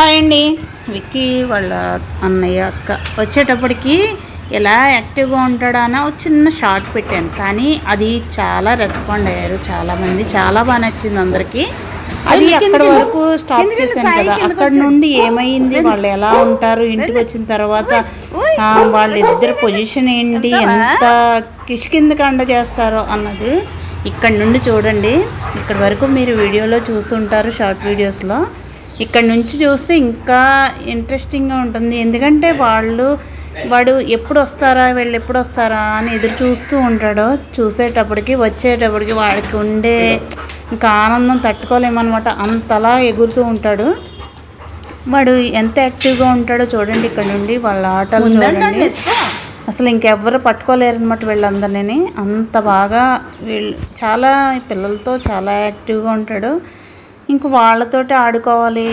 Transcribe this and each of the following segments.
Hi అండి. విక్కీ వాళ్ళ అన్నయ్య అక్క. వచ్చేటప్పటికి ఎలా యాక్టివ్గా ఉంటాడా అని ఒక చిన్న షార్ట్ పెట్టాను. కానీ అది చాలా రెస్పాండ్ అయ్యారు. చాలామంది చాలా బాగా నచ్చింది అందరికీ. అది అక్కడ వరకు స్టాప్ చేశాను కదా. అక్కడ నుండి ఏమైంది? వాళ్ళు ఎలా ఉంటారు? ఇంటికి వచ్చిన తర్వాత వాళ్ళిద్దరి పొజిషన్ ఏంటి? ఎంత కిష్కిందకండ చేస్తారో అన్నది ఇక్కడ నుండి చూడండి. ఇక్కడ వరకు మీరు వీడియోలో చూసుంటారు షార్ట్ వీడియోస్లో. ఇక్కడ నుంచి చూస్తే ఇంకా ఇంట్రెస్టింగ్గా ఉంటుంది. ఎందుకంటే వాళ్ళు వాడు ఎప్పుడు వస్తారా వీళ్ళు ఎప్పుడు వస్తారా అని ఎదురు చూస్తూ ఉంటాడు. చూసేటప్పటికి వచ్చేటప్పటికి వాడికి ఉండే ఇంకా ఆనందం తట్టుకోలేమన్నమాట. అంతలా ఎగురుతూ ఉంటాడు. వాడు ఎంత యాక్టివ్గా ఉంటాడో చూడండి ఇక్కడ నుండి వాళ్ళ ఆటలు చూడండి. అసలు ఇంకెవ్వరు పట్టుకోలేరు అనమాట వీళ్ళందరినీ అంత బాగా వీళ్ళు చాలా పిల్లలతో చాలా యాక్టివ్గా ఉంటాడు. ఇంక వాళ్ళతోటి ఆడుకోవాలి.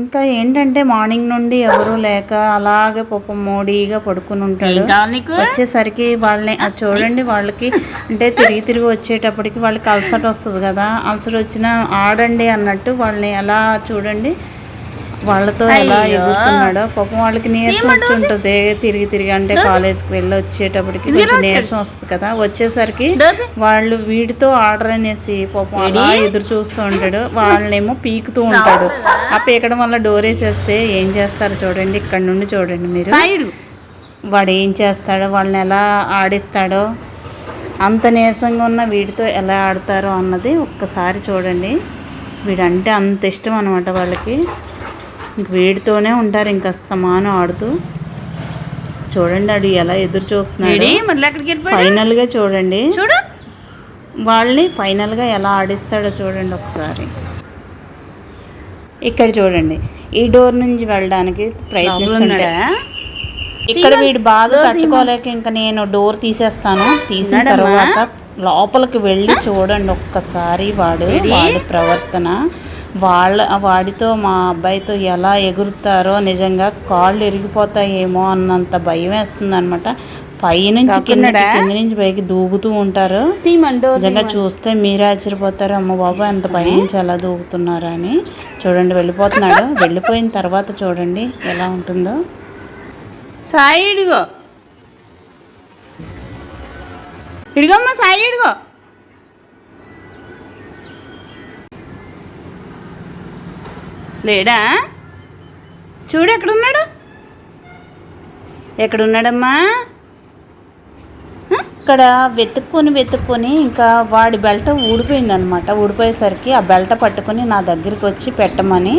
ఇంకా ఏంటంటే మార్నింగ్ నుండి ఎవరు లేక అలాగే పాపం మోడీగా పడుకుని ఉంటాడు. వచ్చేసరికి వాళ్ళని అది చూడండి వాళ్ళకి అంటే తిరిగి తిరిగి వచ్చేటప్పటికి వాళ్ళకి అలసట వస్తుంది కదా. అలసట వచ్చినా ఆడండి అన్నట్టు వాళ్ళని ఎలా చూడండి. వాళ్ళతో ఎలా ఎగురుతున్నాడో పాపం వాళ్ళకి నీరసం వచ్చి ఉంటుంది తిరిగి తిరిగి అంటే కాలేజ్కి వెళ్ళి వచ్చేటప్పటికి కొంచెం నీరసం వస్తుంది కదా. వచ్చేసరికి వాళ్ళు వీడితో ఆర్డర్ అనేసి పాపం అలా ఎదురు చూస్తూ ఉంటాడు. వాళ్ళనేమో పీకుతూ ఉంటాడు. ఆ పీకడం వల్ల డోర్ వేసేస్తే ఏం చేస్తారు చూడండి. ఇక్కడ నుండి చూడండి మీరు. వాడు ఏం చేస్తాడో వాళ్ళని ఎలా ఆడిస్తాడో అంత నీరసంగా ఉన్న వీడితో ఎలా ఆడతారో అన్నది ఒక్కసారి చూడండి. వీడంటే అంత ఇష్టం అనమాట వాళ్ళకి. వీడితోనే ఉంటారు ఇంకా సమానం ఆడుతూ. చూడండి ఆడు ఎలా ఎదురు చూస్తున్నాడు. ఫైనల్గా చూడండి. చూడు. వాళ్ళని ఫైనల్గా ఎలా ఆడిస్తాడో చూడండి ఒకసారి. ఇక్కడ చూడండి ఈ డోర్ నుంచి వెళ్ళడానికి ప్రయత్నిస్తున్నాడా ఇక్కడ వీడు బాధ తట్టుకోలేక ఇంకా నేను డోర్ తీసేస్తాను. తీసిన తర్వాత లోపలికి వెళ్ళి చూడండి ఒక్కసారి వాడు వాడి ప్రవర్తన. వాళ్ళ వాడితో మా అబ్బాయితో ఎలా ఎగురుతారో నిజంగా కాళ్ళు ఎరిగిపోతాయేమో అన్నంత భయం వేస్తుంది అనమాట పైనుంచి కింద కింద నుంచి పైకి దూకుతూ ఉంటారు. నిజంగా చూస్తే మీరే ఆశ్చర్యపోతారు. అమ్మ బాబు ఎంత భయించి ఎలా దూకుతున్నారా అని. చూడండి వెళ్ళిపోతున్నాడు. వెళ్ళిపోయిన తర్వాత చూడండి ఎలా ఉంటుందో. సాయి ఇడిగో. ఇడిగమ్మా సాయి ఇడిగో. లేడా? చూడు ఎక్కడున్నాడు? ఎక్కడున్నాడమ్మా? ఇక్కడ వెతుక్కొని వెతుక్కొని ఇంకా వాడి బెల్ట ఊడిపోయిందనమాట. ఊడిపోయేసరికి ఆ బెల్ట పట్టుకొని నా దగ్గరికి వచ్చి పెట్టమని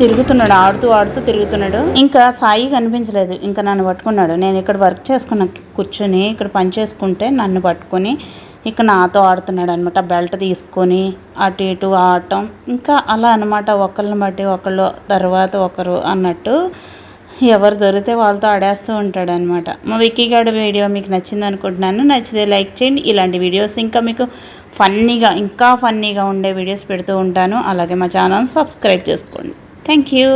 తిరుగుతున్నాడు ఆడుతూ ఆడుతూ తిరుగుతున్నాడు. ఇంకా సాయి కనిపించలేదు. ఇంకా నన్ను పట్టుకున్నాడు. నేను ఇక్కడ వర్క్ చేసుకున్న కూర్చొని ఇక్కడ పని చేసుకుంటే నన్ను పట్టుకొని ఇక నాతో ఆడుతున్నాడు అనమాట బెల్ట్ తీసుకొని అటు ఇటు ఆడటం. ఇంకా అలా అనమాట ఒకళ్ళని బట్టి ఒకళ్ళు తర్వాత ఒకరు అన్నట్టు ఎవరు దొరికితే వాళ్ళతో ఆడేస్తూ ఉంటాడు అనమాట మా విక్కీగాడు వీడియో మీకు నచ్చింది అనుకుంటున్నాను. నచ్చితే లైక్ చేయండి. ఇలాంటి వీడియోస్ ఇంకా మీకు ఫన్నీగా ఇంకా ఫన్నీగా ఉండే వీడియోస్ పెడుతూ ఉంటాను. అలాగే మా ఛానల్ సబ్స్క్రైబ్ చేసుకోండి. Thank you.